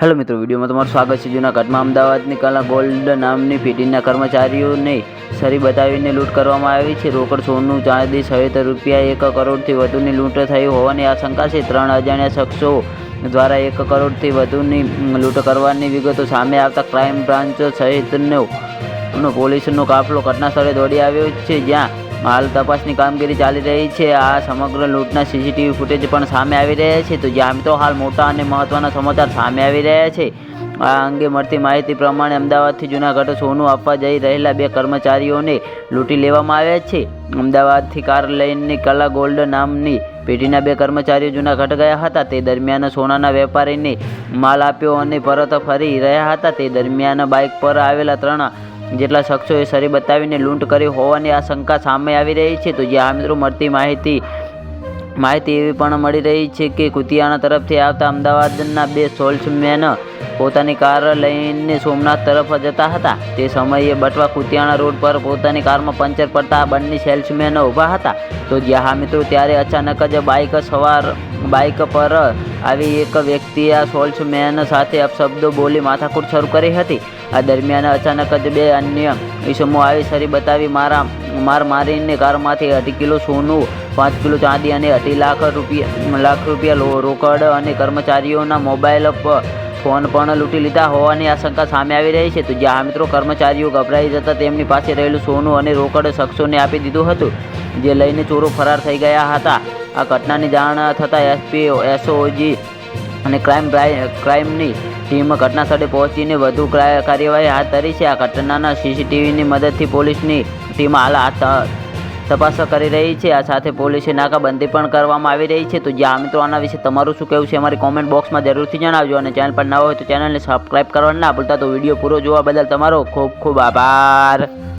Hello મિત્રો, વિડીયોમાં તમારું સ્વાગત છે જૂનાગઢમાં. અમદાવાદની કલા ગોલ્ડ નામની પેઢીના કર્મચારીઓને સરી બતાવીને લૂંટ કરવામાં આવી છે. રોકડ સોનું, ચાંદી સહિત રૂપિયા એક કરોડથી વધુની લૂંટ થઈ હોવાની આશંકા છે. ત્રણ અજાણ્યા શખ્સો દ્વારા એક કરોડથી વધુની લૂંટ કરવાની વિગતો સામે આવતા ક્રાઇમ બ્રાન્ચ સહિતનો પોલીસનો કાફલો ઘટના સ્થળે દોડી આવ્યો છે, જ્યાં હાલ તપાસની કામગીરી ચાલી રહી છે. આ સમગ્ર લૂંટના સીસીટીવી ફૂટેજ પણ સામે આવી રહ્યા છે. તો જ્યાં તો હાલ મોટા અને મહત્વના સમાચાર સામે આવી રહ્યા છે. આ અંગે મળતી માહિતી પ્રમાણે અમદાવાદથી જૂનાગઢ સોનું આપવા જઈ રહેલા બે કર્મચારીઓને લૂંટી લેવામાં આવ્યા છે. અમદાવાદથી કાર લઈને કલા ગોલ્ડ નામની પેઢીના બે કર્મચારીઓ જૂનાગઢ ગયા હતા. તે દરમિયાન સોનાના વેપારીને માલ આપ્યો અને પરત ફરી રહ્યા હતા. તે દરમિયાન બાઇક પર આવેલા ત્રણ જેટલા શખ્સોએ સરી બતાવીને લૂંટ કરી હોવાની આ શંકા સામે આવી રહી છે, તો જ્યાં મિત્રો મળતી માહિતી માહિતી એવી પણ મળી રહી છે કે કુતિયાણા તરફથી આવતા અમદાવાદના બે સોલ્સમેન પોતાની કાર લઈને સોમનાથ તરફ જતા હતા. તે સમયે બટવા કુતિયાણા રોડ પર પોતાની કારમાં પંચર પડતા બંને સેલ્સમેનો ઊભા હતા. તો જ્યાં મિત્રો ત્યારે અચાનક જ બાઇક સવાર બાઇક પર આવી એક વ્યક્તિએ આ સોલ્સમેન સાથે અપશબ્દો બોલી માથાકૂટ શરૂ કરી હતી. આ દરમિયાન અચાનક જ બે અન્ય ઈસમો આવી સરી બતાવી મારા માર મારીને કારમાંથી અઢી કિલો સોનું, પાંચ કિલો ચાંદી અને અઢી લાખ રૂપિયા લાખ રૂપિયા રોકડ અને કર્મચારીઓના મોબાઈલ પર ફોન પણ લૂંટી લીધા હોવાની આશંકા સામે આવી રહી છે. તો જ્યાં મિત્રો કર્મચારીઓ ગભરાઈ જતા તેમની પાસે રહેલું સોનું અને રોકડ શખ્સોને આપી દીધું હતું, જે લઈને ચોરો ફરાર થઈ ગયા હતા. આ ઘટનાની જાણ થતાં એસપી, એસઓજી અને ક્રાઇમ ક્રાઇમની ટીમ ઘટના સ્થળે પહોંચીને વધુ કાર્યવાહી હાથ ધરી છે. આ ઘટનાના સીસીટીવીની મદદથી પોલીસની ટીમ હાલ હાથ તપાસ કરી રહી છે. આ સાથે પોલીસે નાકાબંધી પણ કરવામાં આવી રહી છે. તો જ્યાં મિત્રો આના વિશે તમારું શું કહેવું છે અમારી કોમેન્ટ બોક્સમાં જરૂરથી જણાવજો અને ચેનલ પર ના હોય તો ચેનલને સબસ્ક્રાઈબ કરવાનું ના ભૂલતા. તો વીડિયો પૂરો જોવા બદલ તમારો ખૂબ ખૂબ આભાર.